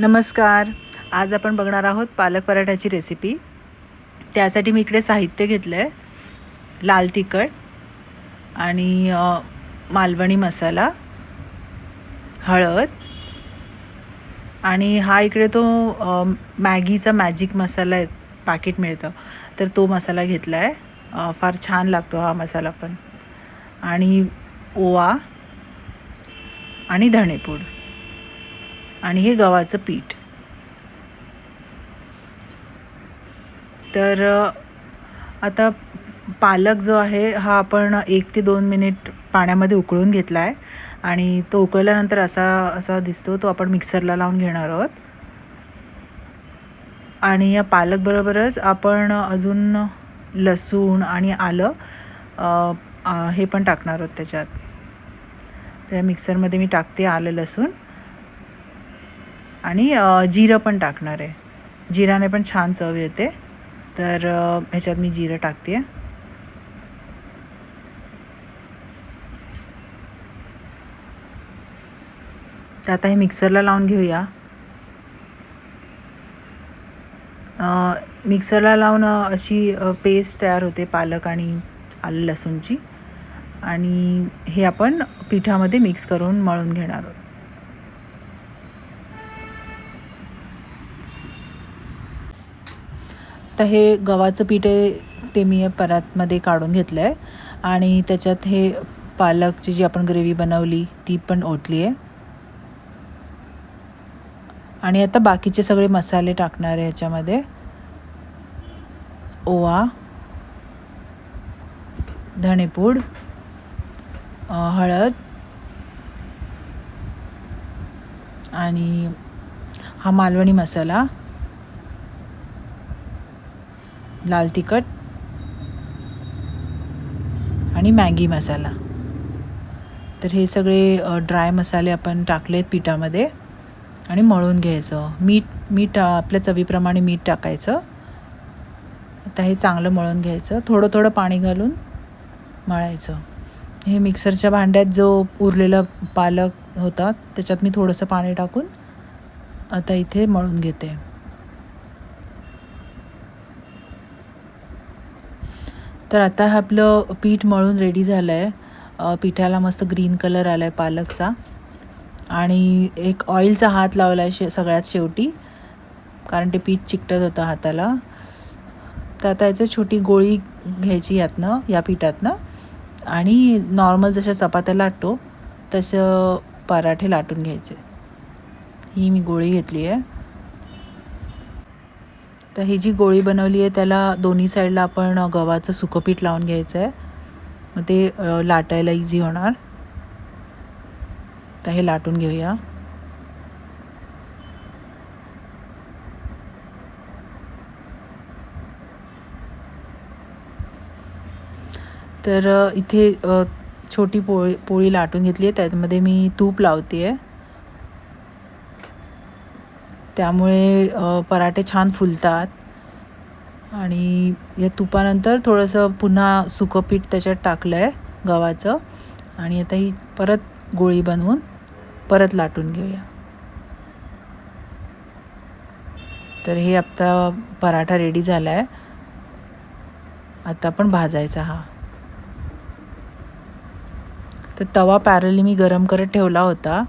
नमस्कार. आज आपण बघणार आहोत पालक पराठ्याची रेसिपी त्यासाठी मी इकडे साहित्य घेतलं आहे लाल तिखट आणि मालवणी मसाला हळद आणि हा इकडे तो मॅगीचा मॅजिक मसाला आहे पाकिट मिळतं. तर तो मसाला घेतला आहे फार छान लागतो हा मसाला पण. आणि ओवा आणि धणेपूड. आणि हे गव्हाचं पीठ. तर आता पालक जो आहे हा आपण एक ते दोन मिनिट पाण्यामध्ये उकळून घेतला आहे आणि तो उकळल्यानंतर असा असा दिसतो तो आपण मिक्सरला लावून घेणार आहोत. आणि या पालकबरोबरच आपण अजून लसूण आणि आलं हे पण टाकणार आहोत त्याच्यात. त्या मिक्सरमध्ये मी टाकते आलं लसूण. आणि जिरं पण टाकणार आहे. जिराने पण छान चव येते. तर ह्याच्यात मी जिरं टाकते तर आता हे मिक्सरला लावून घेऊया. मिक्सरला लावून अशी पेस्ट तयार होते पालक आणि आलं लसूणची. आणि हे आपण पिठामध्ये मिक्स करून मळून घेणार आहोत. तर हे गव्हाचं पीठ आहे ते मी परातमध्ये काढून घेतलं आहे आणि त्याच्यात हे पालकची जी आपण ग्रेव्ही बनवली ती पण ओतली आहे. आणि आता बाकीचे सगळे मसाले टाकणार आहे ह्याच्यामध्ये ओवा धणेपूड हळद आणि हा मालवणी मसाला. लाल तिखट आणि मॅगी मसाला. तर हे सगळे ड्राय मसाले आपण टाकलेत पिठामध्ये आणि मळून घ्यायचं. मीठ मीठ आपल्या चवीप्रमाणे मीठ टाकायचं. आता हे चांगलं मळून घ्यायचं. थोडं थोडं पाणी घालून मळायचं. हे मिक्सरच्या भांड्यात जो उरलेला पालक होता त्याच्यात मी थोडंसं पाणी टाकून आता इथे मळून घेते. तर आता हे आपलं पीठ मळून रेडी झालं आहे पिठाला मस्त ग्रीन कलर आला आहे पालकचा. आणि एक ऑइलचा हात लावला आहे शे सगळ्यात शेवटी. कारण ते पीठ चिकटत होतं हाताला. तर आता याचं छोटी गोळी घ्यायची यातनं या पिठातनं. आणि नॉर्मल जशा चपात्या लाटतो तसं पराठे लाटून घ्यायचे. ही मी गोळी घेतली आहे तर ही जी गोळी बनवली आहे त्याला दोन्ही साईडला आपण गव्हाचं सुकं पीठ लावून घ्यायचं आहे. मग ते लाटायला इझी होणार. तर हे लाटून घेऊया. तर इथे छोटी पोळी पोळी लाटून घेतली आहे. त्यामध्ये मी तूप लावते आहे त्यामुळे पराठे छान फुलतात. आणि या तुपानंतर थोडंसं पुन्हा सुकं पीठ त्याच्यात टाकलं आहे गव्हाचं. आणि आता ही परत गोळी बनवून परत लाटून घेऊया. तर हे आता पराठा रेडी झाला आहे आता आपण भाजायचा हा. तर तवा पॅरली मी गरम करत ठेवला होता.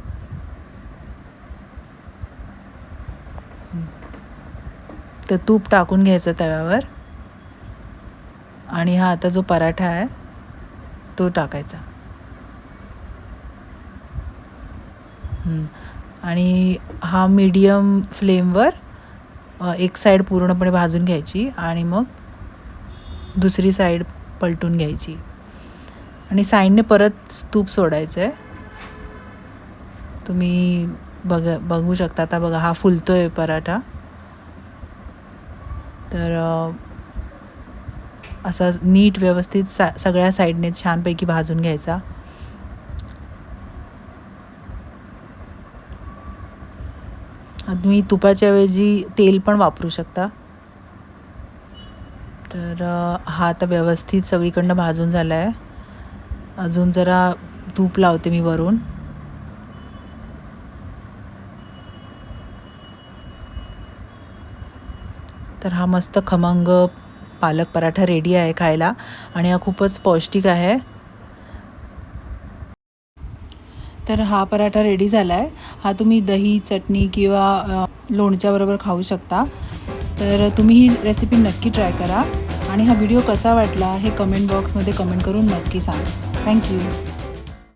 तर तूप टाकून घ्यायचं तव्यावर. आणि हा आता जो पराठा आहे तो टाकायचा. आणि हा मीडियम फ्लेमवर एक साईड पूर्णपणे भाजून घ्यायची आणि मग दुसरी साईड पलटून घ्यायची. आणि साईडने परत तूप सोडायचं आहे तुम्ही बघ बघू शकता. आता बघा हा फुलतो आहे पराठा. तर असा नीट व्यवस्थित सा सगळ्या साईडने छानपैकी भाजून घ्यायचा. तुम्ही तुपाच्या ऐवजी तेल पण वापरू शकता. तर हा आता व्यवस्थित सगळीकडनं भाजून झाला आहे अजून जरा तूप लावते मी वरून. तर हा मस्त खमंग पालक पराठा रेडी आहे खायला आणि हा खूपच पौष्टिक आहे. तर हा पराठा रेडी झाला आहे हा तुम्ही दही चटणी किंवा लोणच्याबरोबर खाऊ शकता. तर तुम्ही ही रेसिपी नक्की ट्राय करा आणि हा व्हिडिओ कसा वाटला हे कमेंट बॉक्समध्ये कमेंट करून नक्की सांगा. थँक्यू